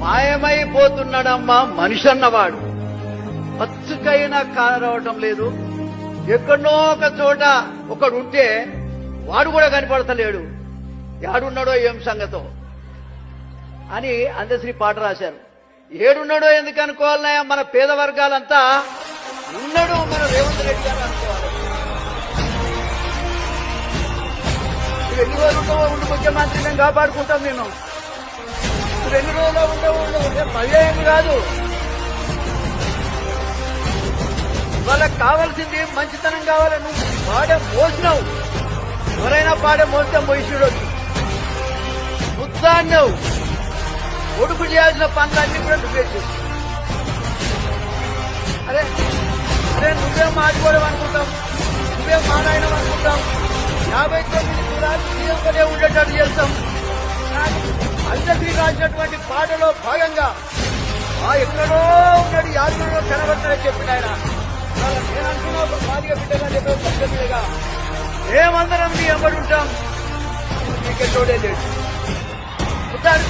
మాయమైపోతున్నాడమ్మా మనిషి అన్నవాడు. పచ్చుకైనా కారవటం లేదు. ఎక్కడో ఒక చోట ఒకడు ఉంటే వాడు కూడా కనపడతలేడు. ఏడున్నాడో ఏం సంగతో? అని అందశ్రీ పాట రాశారు. ఏడున్నాడో ఎందుకు అనుకోవాలన్నాయా? మన పేద వర్గాలంతా ఉన్నాడు మన రేవంత్ రెడ్డి గారు అనుకోవాలి. ఎన్ని రోజులు ఉండి ముఖ్యమంత్రి మేము కాపాడుకుంటాం నేను రెండు రోజుల్లో రోజులు ఉండవు ఉండవు పదిహేను కాదు. వాళ్ళకి కావాల్సింది మంచితనం కావాలి నువ్వు పాడే మోసినావు. ఎవరైనా పాడే మోస్తే మోసిడొచ్చు ముద్దాన్నావు కొడుకు చేయాల్సిన పనులన్నీ కూడా నువ్వే చేసి. అరే అరే నువ్వే మాట్లాడడం అనుకుంటాం నువ్వే మాట్లాడడం అనుకుంటాం యాభై తొమ్మిది కులాలు ఉండేటట్టు చేస్తాం. కానీ రాసినటువంటి పాటలో భాగంగా ఆ ఎక్కడో ఉన్నాడు యాత్రలో కనబడతాడని చెప్పిన ఆయన. ఇవాళ నేను అంటున్నా ఒక మాదిగ బిడ్డగా చెప్పే పద్ధతిగా మేమందరం మీ ఎంబడి ఉంటాం. నీకెట్టోడే లేడు ఉంటాడు